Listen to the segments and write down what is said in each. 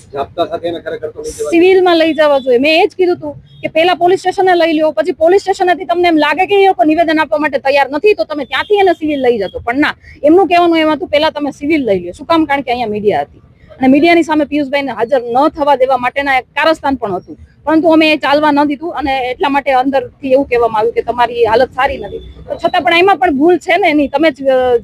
Police જાપ્તા સિવિલમાં લઈ જવા જોઈએ. મેં એ કીધું હતું કે પેલા પોલીસ સ્ટેશને લઈ લ્યો, પછી પોલીસ સ્ટેશનેથી તમને એમ લાગે કે એ લોકો નિવેદન આપવા માટે તૈયાર નથી, તો તમે ત્યાંથી એને સિવિલ લઈ જતો પણ ના, એમનું કહેવાનું એમ હતું પેલા તમે સિવિલ લઈ લ્યો. શું કામ? કારણ કે અહીંયા મીડિયા હતી. અને મીડિયાની સામે પિયુષભાઈને હાજર ન થવા દેવા માટેના એક કારસ્થાન પણ હતું. પરંતુ અમે એ ચાલવા ન દીધું અને એટલા માટે અંદરથી એવું કહેવામાં આવ્યું કે તમારી હાલત સારી નથી. છતાં પણ એમાં પણ ભૂલ છે ને એની? તમે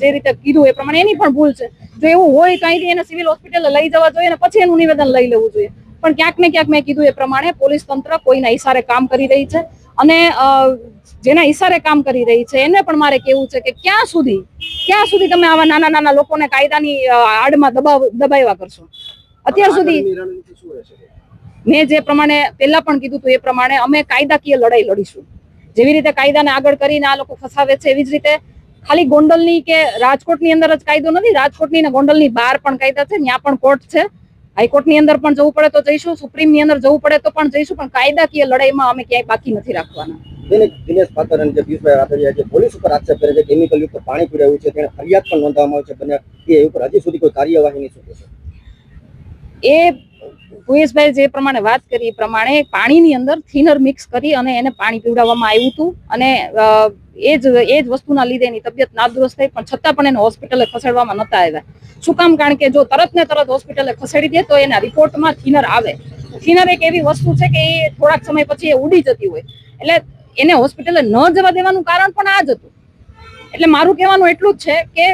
જે રીતે કીધું એ પ્રમાણે એની પણ ભૂલ છે. જો એવું હોય કંઈથી એને સિવિલ હોસ્પિટલ લઈ જવા જોઈએ અને પછી એનું નિવેદન લઈ લેવું જોઈએ. પણ ક્યાંક ને ક્યાંક મેં કીધું એ પ્રમાણે પોલીસ તંત્ર કોઈના ઈશારે કામ કરી રહી છે અને જેના ઈશારે કામ કરી રહી છે એને પણ મારે કેવું છે કે ક્યાં સુધી ક્યાં સુધી તમે આવા નાના નાના લોકોને કાયદાની આડમાં દબાવ દબાવ્યા કરશો? અત્યાર સુધી મેં જે પ્રમાણે પહેલા પણ કીધું હતું એ પ્રમાણે અમે કાયદાકીય લડાઈ લડીશું. જેવી રીતે કાયદાને આગળ કરીને આ લોકો ફસાવે છે એવી જ રીતે ખાલી ગોંડલની કે રાજકોટની અંદર જ કાયદો નથી રાજકોટની ને ગોંડલની બહાર પણ કાયદા છે ત્યાં પણ કોર્ટ છે. હાઈકોર્ટની અંદર પણ જવું પડે તો જઈશું સુપ્રીમની અંદર જવું પડે તો પણ જઈશું પણ કાયદાકીય લડાઈમાં અમે ક્યાંય બાકી નથી રાખવાના. દિનેશ દિનેશ અને જે પિયુષભાઈ રાદડિયા જે પોલીસ ઉપર આક્ષેપ કરે છે કેમિકલ યુક્ત પાણી પીવડાવ્યું છે તેને ફરિયાદ પણ નોંધવામાં આવી છે બંને એ ઉપર હજી સુધી કોઈ કાર્યવાહીની શું કહેશો એ ભુયેશભાઈ જે પ્રમાણે વાત કરી એ પ્રમાણે પાણીની અંદર થિનર મિક્સ કરી અને એને પાણી પીવડાવવામાં આવ્યું હતું અને એ જ એ જ વસ્તુના લીધે એની તબિયત નાદુરસ્ત થઈ, પણ છતાં પણ એને હોસ્પિટલે ખસેડવામાં નતા આવ્યા. શું કામ? કારણ કે જો તરત ને તરત હોસ્પિટલે ખસેડી દે તો એના રિપોર્ટમાં થિનર આવે. થિનર એક એવી વસ્તુ છે કે એ થોડાક સમય પછી એ ઉડી જતી હોય. એટલે એને હોસ્પિટલે ન જવા દેવાનું કારણ પણ આ જ હતું. એટલે મારું કહેવાનું એટલું જ છે કે